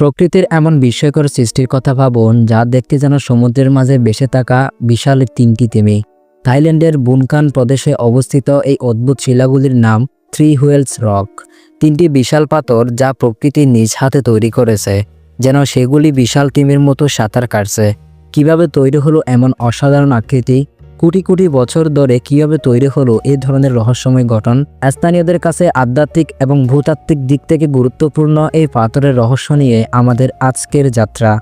প্রকৃতির এমন বিস্ময়কর সৃষ্টির কথা ভাবুন, যা দেখতে যেন সমুদ্রের মাঝে বেসে থাকা বিশাল তিনটি তিমি। থাইল্যান্ডের বুনকান প্রদেশে অবস্থিত এই অদ্ভুত শিলাগুলির নাম থ্রি হুয়েলস রক। তিনটি বিশাল পাথর যা প্রকৃতি নিজ হাতে তৈরি করেছে, যেন সেগুলি বিশাল তিমির মতো সাঁতার কাটছে। কীভাবে তৈরি হলো এমন অসাধারণ আকৃতি? কোটি কোটি বছর ধরে কীভাবে তৈরি হলো এই ধরনের রহস্যময় গঠন? স্থানীয়দের কাছে আধ্যাত্মিক এবং ভূতাত্ত্বিক দিক থেকে গুরুত্বপূর্ণ এই পাথরের রহস্য নিয়ে আমাদের আজকের যাত্রা।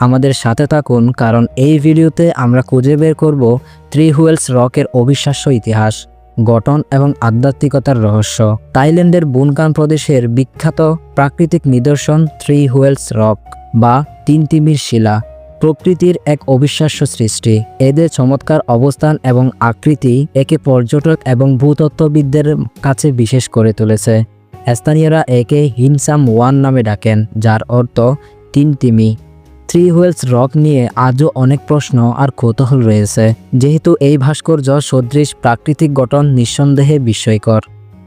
আমাদের সাথে থাকুন, কারণ এই ভিডিওতে আমরা খুঁজে বের করব থ্রি হুয়েলস রকের অবিশ্বাস্য ইতিহাস, গঠন এবং আধ্যাত্মিকতার রহস্য। থাইল্যান্ডের বুনকান প্রদেশের বিখ্যাত প্রাকৃতিক নিদর্শন থ্রি হুয়েলস রক বা তিন তিমির শিলা। প্রকৃতির এক অবিশ্বাস্য সৃষ্টি। এদের চমৎকার অবস্থান এবং আকৃতি একে পর্যটক এবং ভূতত্ত্ববিদদের কাছে বিশেষ করে তুলেছে। স্থানীয়রা একে হিনসাম ওয়ান নামে ডাকেন, যার অর্থ তিন তিমি থ্রি হুয়েলস রক নিয়ে আজও অনেক প্রশ্ন আর কৌতূহল রয়েছে, যেহেতু এই ভাস্কর্য সদৃশ প্রাকৃতিক গঠন নিঃসন্দেহে বিস্ময়কর।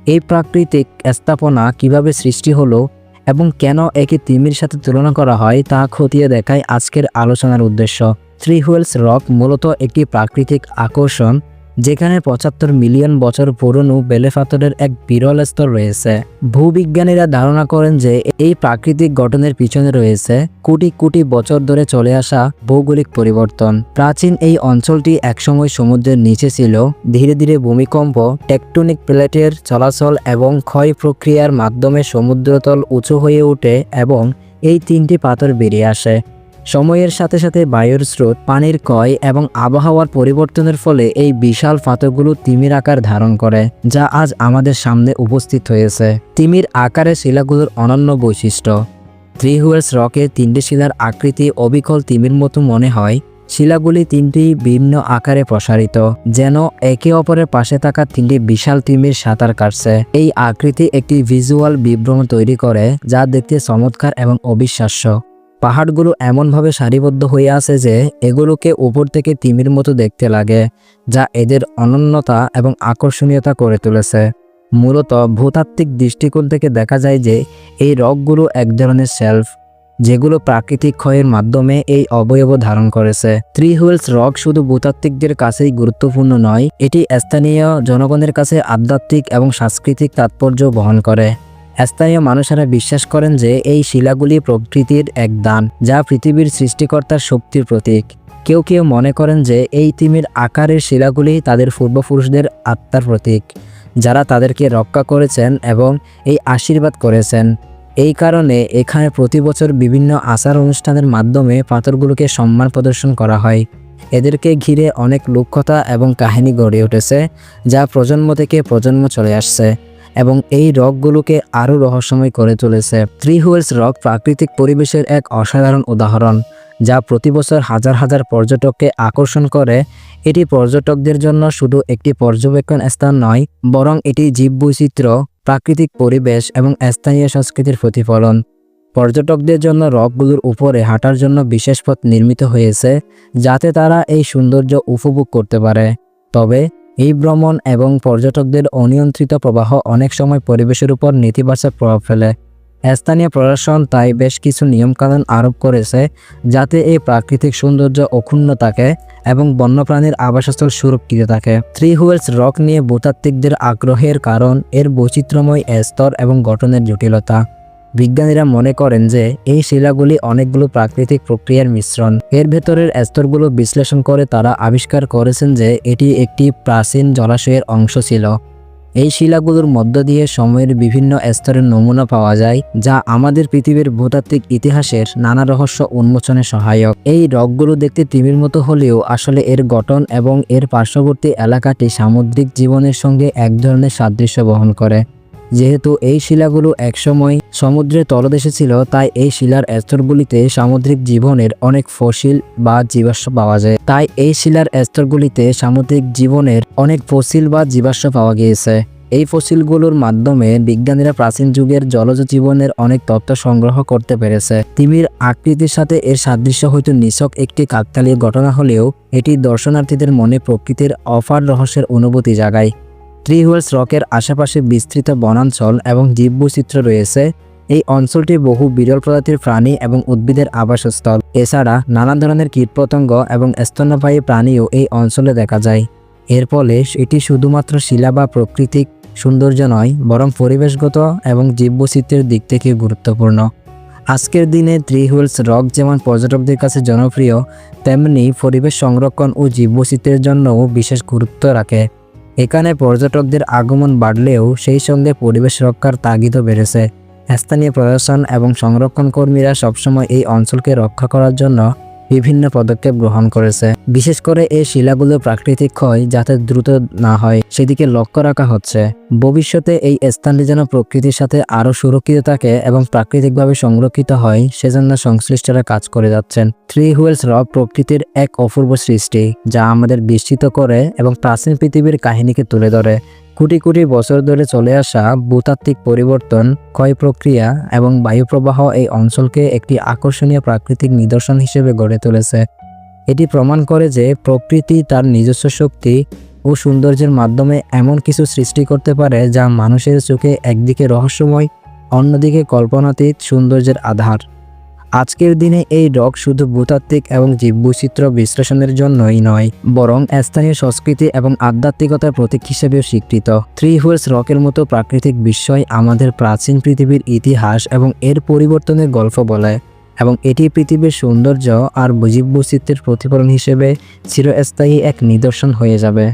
এই প্রাকৃতিক স্থাপনা কীভাবে সৃষ্টি হলো এবং কেন একে তিমির সাথে তুলনা করা হয় তা খতিয়ে দেখায় আজকের আলোচনার উদ্দেশ্য। থ্রি হুয়েলস রক মূলত একটি প্রাকৃতিক আকর্ষণ যেখানে পঁচাত্তর মিলিয়ন বছর পুরনো বেলে পাথরের এক বিরল স্তর রয়েছে। ভূবিজ্ঞানীরা ধারণা করেন যে এই প্রাকৃতিক গঠনের পিছনে রয়েছে কোটি কোটি বছর ধরে চলে আসা ভৌগোলিক পরিবর্তন। প্রাচীন এই অঞ্চলটি একসময় সমুদ্রের নিচে ছিল। ধীরে ধীরে ভূমিকম্প, টেকটনিক প্লেটের চলাচল এবং ক্ষয় প্রক্রিয়ার মাধ্যমে সমুদ্রতল উঁচু হয়ে ওঠে এবং এই তিনটি পাথর বেরিয়ে আসে। সময়ের সাথে সাথে বায়ুর স্রোত, পানির ক্ষয় এবং আবহাওয়ার পরিবর্তনের ফলে এই বিশাল পাথরগুলো তিমির আকার ধারণ করে, যা আজ আমাদের সামনে উপস্থিত হয়েছে। তিমির আকারে শিলাগুলোর অনন্য বৈশিষ্ট্য। থ্রি হুয়েলস রকে তিনটি শিলার আকৃতি অবিকল তিমির মতো মনে হয়। শিলাগুলি তিনটি ভিন্ন আকারে প্রসারিত, যেন একে অপরের পাশে থাকা তিনটি বিশাল তিমির সাঁতার কাটছে। এই আকৃতি একটি ভিজুয়াল বিভ্রম তৈরি করে, যা দেখতে চমৎকার এবং অবিশ্বাস্য। পাহাড়গুলো এমনভাবে সারিবদ্ধ হয়ে আছে যে এগুলোকে উপর থেকে তিমির মতো দেখতে লাগে, যা এদের অনন্যতা এবং আকর্ষণীয়তা করে তুলেছে। মূলত ভূতাত্ত্বিক দৃষ্টিকোণ থেকে দেখা যায় যে এই রকগুলো এক ধরনের সেলফ যেগুলো প্রাকৃতিক ক্ষয়ের মাধ্যমে এই অবয়ব ধারণ করেছে। থ্রি হুইলস রক শুধু ভূতাত্ত্বিকদের কাছেই গুরুত্বপূর্ণ নয়, এটি স্থানীয় জনগণের কাছে আধ্যাত্মিক এবং সাংস্কৃতিক তাৎপর্য বহন করে। স্থানীয় মানুষেরা বিশ্বাস করেন যে এই শিলাগুলি প্রকৃতির এক দান, যা পৃথিবীর সৃষ্টিকর্তার শক্তির প্রতীক। কেউ কেউ মনে করেন যে এই তিমির আকারের শিলাগুলি তাদের পূর্বপুরুষদের আত্মার প্রতীক, যারা তাদেরকে রক্ষা করেছেন এবং এই আশীর্বাদ করেছেন। এই কারণে এখানে প্রতি বছর বিভিন্ন আচার অনুষ্ঠানের মাধ্যমে পাথরগুলোকে সম্মান প্রদর্শন করা হয়। এদেরকে ঘিরে অনেক লোককথা এবং কাহিনী গড়ে উঠেছে, যা প্রজন্ম থেকে প্রজন্ম চলে আসছে। এবং এই রকগুলোকে আরও রহস্যময় করে তুলেছে। থ্রি হুয়েলস রক প্রাকৃতিক পরিবেশের এক অসাধারণ উদাহরণ, যা প্রতি বছর হাজার হাজার পর্যটককে আকর্ষণ করে। এটি পর্যটকদের জন্য শুধু একটি পর্যবেক্ষণ স্থান নয়, বরং এটি জীববৈচিত্র্য, প্রাকৃতিক পরিবেশ এবং স্থানীয় সংস্কৃতির প্রতিফলন। পর্যটকদের জন্য রকগুলোর উপরে হাঁটার জন্য বিশেষ পথ নির্মিত হয়েছে, যাতে তারা এই সৌন্দর্য উপভোগ করতে পারে। তবে এই ভ্রমণ এবং পর্যটকদের অনিয়ন্ত্রিত প্রবাহ অনেক সময় পরিবেশের উপর নেতিবাচক প্রভাব ফেলে। স্থানীয় প্রশাসন তাই বেশ কিছু নিয়মকানুন আরোপ করেছে যাতে এই প্রাকৃতিক সৌন্দর্য অক্ষুণ্ণ থাকে এবং বন্যপ্রাণীর আবাসস্থল সুরক্ষিত থাকে। থ্রি হুয়েলস রক নিয়ে ভূতাত্ত্বিকদের আগ্রহের কারণ এর বৈচিত্র্যময় স্তর এবং গঠনের জটিলতা। বিজ্ঞানীরা মনে করেন যে এই শিলাগুলি অনেকগুলো প্রাকৃতিক প্রক্রিয়ার মিশ্রণ। এর ভেতরের স্তরগুলো বিশ্লেষণ করে তারা আবিষ্কার করেছেন যে এটি একটি প্রাচীন জলাশয়ের অংশ ছিল। এই শিলাগুলোর মধ্য দিয়ে সময়ের বিভিন্ন স্তরের নমুনা পাওয়া যায়, যা আমাদের পৃথিবীর ভূতাত্ত্বিক ইতিহাসের নানা রহস্য উন্মোচনে সহায়ক। এই রকগুলো দেখতে তিমির মতো হলেও আসলে এর গঠন এবং এর পার্শ্ববর্তী এলাকাটি সামুদ্রিক জীবনের সঙ্গে এক ধরনের সাদৃশ্য বহন করে। যেহেতু এই শিলাগুলো একসময় সমুদ্রের তলদেশে ছিল, তাই এই শিলার স্তরগুলিতে সামুদ্রিক জীবনের অনেক ফসিল বা জীবাশ্ম পাওয়া যায়। তাই এই শিলার স্তরগুলিতে সামুদ্রিক জীবনের অনেক ফসিল বা জীবাশ্ম পাওয়া গিয়েছে। এই ফসিলগুলোর মাধ্যমে বিজ্ঞানীরা প্রাচীন যুগের জলজ জীবনের অনেক তথ্য সংগ্রহ করতে পেরেছে। তিমির আকৃতির সাথে এর সাদৃশ্য হয়তো নিছক একটি কাকতালীয় ঘটনা হলেও, এটি দর্শনার্থীদের মনে প্রকৃতির অফার রহস্যের অনুভূতি জাগায়। থ্রি রকের আশেপাশে বিস্তৃত বনাঞ্চল এবং জীববৈচিত্র্য রয়েছে। এই অঞ্চলটি বহু বিরল প্রজাতির প্রাণী এবং উদ্ভিদের আবাসস্থল। এছাড়া নানা ধরনের কীটপতঙ্গ এবং স্তন্যপায়ী প্রাণীও এই অঞ্চলে দেখা যায়। এর ফলে এটি শুধুমাত্র শিলা বা প্রাকৃতিক সৌন্দর্য নয়, বরং পরিবেশগত এবং জীববৈচিত্র্যের দিক থেকে গুরুত্বপূর্ণ। আজকের দিনে থ্রি হুইলস রক যেমন পর্যটকদের কাছে জনপ্রিয়, তেমনি পরিবেশ সংরক্ষণ ও জীববৈচিত্র্যের জন্যও বিশেষ গুরুত্ব রাখে। এখানে পর্যটকদের আগমন বাড়লেও সেই সঙ্গে পরিবেশ রক্ষার তাগিদও বেড়েছে। স্থানীয় প্রশাসন এবং সংরক্ষণ কর্মীরা সবসময় এই অঞ্চলকে রক্ষা করার জন্য বিভিন্ন পদক্ষেপ গ্রহণ করেছে। বিশেষ করে এই শিলাগুলো প্রাকৃতিক ক্ষয় যাতে দ্রুত না হয়, সেদিকে লক্ষ্য রাখা হচ্ছে। ভবিষ্যতে এই স্থানটি যেন প্রকৃতির সাথে আরও সুরক্ষিত থাকে এবং প্রাকৃতিকভাবে সংরক্ষিত হয়, সেজন্য সংশ্লিষ্টরা কাজ করে যাচ্ছেন। থ্রি হুইলস রক প্রকৃতির এক অপূর্ব সৃষ্টি, যা আমাদের বিস্মিত করে এবং প্রাচীন পৃথিবীর কাহিনীকে তুলে ধরে। কোটি কোটি বছর ধরে চলে আসা ভূতাত্ত্বিক পরিবর্তন, ক্ষয় প্রক্রিয়া এবং বায়ুপ্রবাহ এই অঞ্চলকে একটি আকর্ষণীয় প্রাকৃতিক নিদর্শন হিসেবে গড়ে তুলেছে। এটি প্রমাণ করে যে প্রকৃতি তার নিজস্ব শক্তি ও সৌন্দর্যের মাধ্যমে এমন কিছু সৃষ্টি করতে পারে যা মানুষের চোখে একদিকে রহস্যময়, অন্যদিকে কল্পনাতীত সৌন্দর্যের আধার। আজকের দিনে এই রক শুধু ভূতাত্ত্বিক এবং জীববৈচিত্র্য বিশ্লেষণের জন্যই নয়, বরং স্থানীয় সংস্কৃতি এবং আধ্যাত্মিকতার প্রতীক হিসেবেও স্বীকৃত। থ্রি হুইলস রকের মতো প্রাকৃতিক বিস্ময় আমাদের প্রাচীন পৃথিবীর ইতিহাস এবং এর পরিবর্তনের গল্প বলে, এবং এটি পৃথিবীর সৌন্দর্য আর জীববৈচিত্র্যের প্রতিফলন হিসেবে চিরস্থায়ী এক নিদর্শন হয়ে যাবে।